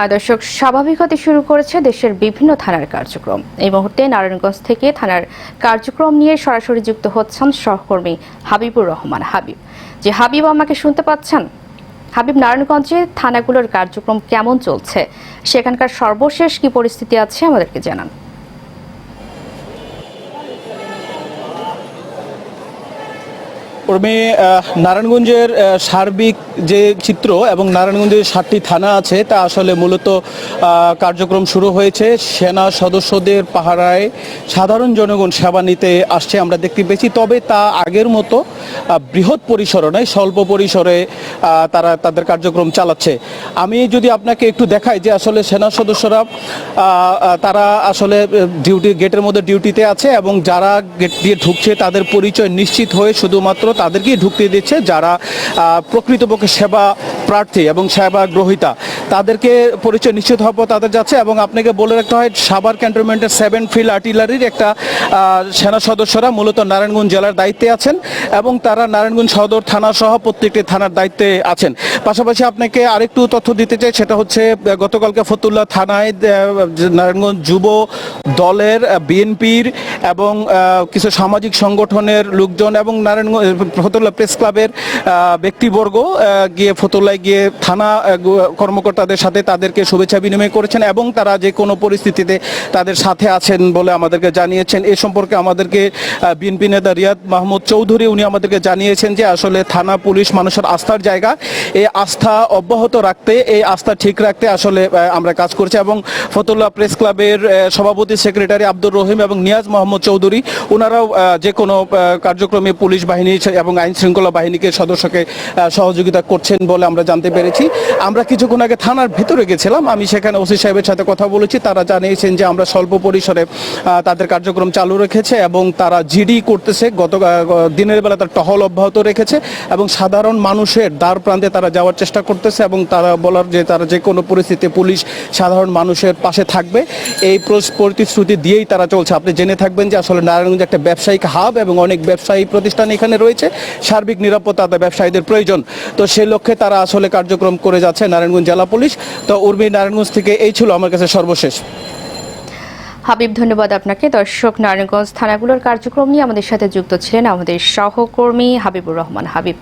আর দর্শক, স্বাভাবিক হতে শুরু করেছে দেশের বিভিন্ন থানার কার্যক্রম। এই মুহূর্তে নারায়ণগঞ্জ থেকে থানার কার্যক্রম নিয়ে সরাসরি যুক্ত হচ্ছেন সহকর্মী হাবিবুর রহমান। হাবিব, যে হাবিব আমাকে শুনতে পাচ্ছেন? হাবিব, নারায়ণগঞ্জে থানাগুলোর কার্যক্রম কেমন চলছে? সেখানকার সর্বশেষ কি পরিস্থিতি আছে আমাদেরকে জানান। প্রথমে নারায়ণগঞ্জের সার্বিক যে চিত্র এবং নারায়ণগঞ্জের সাতটি থানা আছে, তা আসলে মূলত কার্যক্রম শুরু হয়েছে। সেনা সদস্যদের পাহারায় সাধারণ জনগণ সেবা নিতে আসছে, আমরা দেখতে পেয়েছি। তবে তা আগের মতো বৃহৎ পরিসরে নয়, স্বল্প পরিসরে তারা তাদের কার্যক্রম চালাচ্ছে। আমি যদি আপনাকে একটু দেখাই যে আসলে সেনা সদস্যরা তারা আসলে ডিউটি গেটের মধ্যে ডিউটিতে আছে এবং যারা গেট দিয়ে ঢুকছে তাদের পরিচয় নিশ্চিত হয়ে শুধুমাত্র তাদেরকেই ঢুকতে দিচ্ছে যারা প্রকৃতপক্ষে সেবা প্রার্থী এবং সেবা গ্রহীতা। তাদেরকে পরিচয় নিশ্চিত পর তাদের যাচ্ছে এবং আপনাকে বলে রাখতে হয় সাভার ক্যান্টনমেন্টের সেভেন ফিল্ড আর্টিলারির একটা সেনা সদস্যরা মূলত নারায়ণগঞ্জ জেলার দায়িত্বে আছেন এবং তারা নারায়ণগঞ্জ সদর থানা সহ প্রত্যেকটি থানার দায়িত্বে আছেন। পাশাপাশি আপনাকে আরেকটু তথ্য দিতে চাই সেটা হচ্ছে গতকালকে ফতুল্লা থানায় নারায়ণগঞ্জ যুব দলের বিএনপির এবং কিছু সামাজিক সংগঠনের লোকজন এবং নারায়ণগঞ্জ ফতুল্লা প্রেস ক্লাবের ব্যক্তিবর্গ গিয়ে ফতুল্লায় গিয়ে থানা আহ, কর্মকর্তাদের সাথে তাদেরকে শুভেচ্ছা বিনিময় করেছেন এবং তারা যে কোনো পরিস্থিতিতে তাদের সাথে আছেন বলে আমাদেরকে জানিয়েছেন। এ সম্পর্কে আমাদেরকে বিএনপি নেতা রিয়াদ মাহমুদ চৌধুরী উনি আমাদেরকে জানিয়েছেন যে আসলে থানা পুলিশ মানুষের আস্থার জায়গা। এই আস্থা অব্যাহত রাখতে, এই আস্থা ঠিক রাখতে আসলে আমরা কাজ করছি এবং ফতুল্লাহ প্রেস ক্লাবের সভাপতি সেক্রেটারি আব্দুর রহিম এবং নিয়াজ মোহাম্মদ চৌধুরী ওনারাও যে কোনো কার্যক্রমে পুলিশ বাহিনী এবং আইন শৃঙ্খলা বাহিনীকে সদস্যকে সহযোগিতা করছেন বলে আমরা জানতে পেরেছি। আমরা কিছুক্ষণ আগে থানার ভিতরে গেছিলাম। আমি সেখানে ওসি সাহেবের সাথে কথা বলেছি। তারা জানিয়েছেন যে আমরা স্বল্প পরিসরে তাদের কার্যক্রম চালু রেখেছে এবং তারা জিডি করতেছে। গত দিনের বেলা তার টহল অব্যাহত রেখেছে এবং সাধারণ মানুষের দ্বার প্রান্তে তারা যাওয়ার চেষ্টা করতেছে এবং তারা বলার যে, তারা যে কোনো পরিস্থিতিতে পুলিশ সাধারণ মানুষের পাশে থাকবে। এই প্রতিশ্রুতি দিয়েই তারা চলছে। আপনি জেনে থাকবেন যে আসলে নারায়ণগঞ্জ একটা ব্যবসায়িক হাব এবং অনেক ব্যবসায়ী প্রতিষ্ঠান এখানে রয়েছে। সার্বিক নিরাপত্তা ব্যবসায়ীদের প্রয়োজন। তো সেই লক্ষ্যে তারা আসলে কার্যক্রম করে যাচ্ছে নারায়ণগঞ্জ জেলা পুলিশ। তো উর্মি নারায়ণগঞ্জ থেকে এই ছিল আমার কাছে সর্বশেষ। হাবিব, ধন্যবাদ আপনাকে। দর্শক, নারায়ণগঞ্জ থানাগুলোর কার্যক্রম নিয়ে আমাদের সাথে যুক্ত ছিলেন আমাদের সহকর্মী হাবিবুর রহমান। হাবিব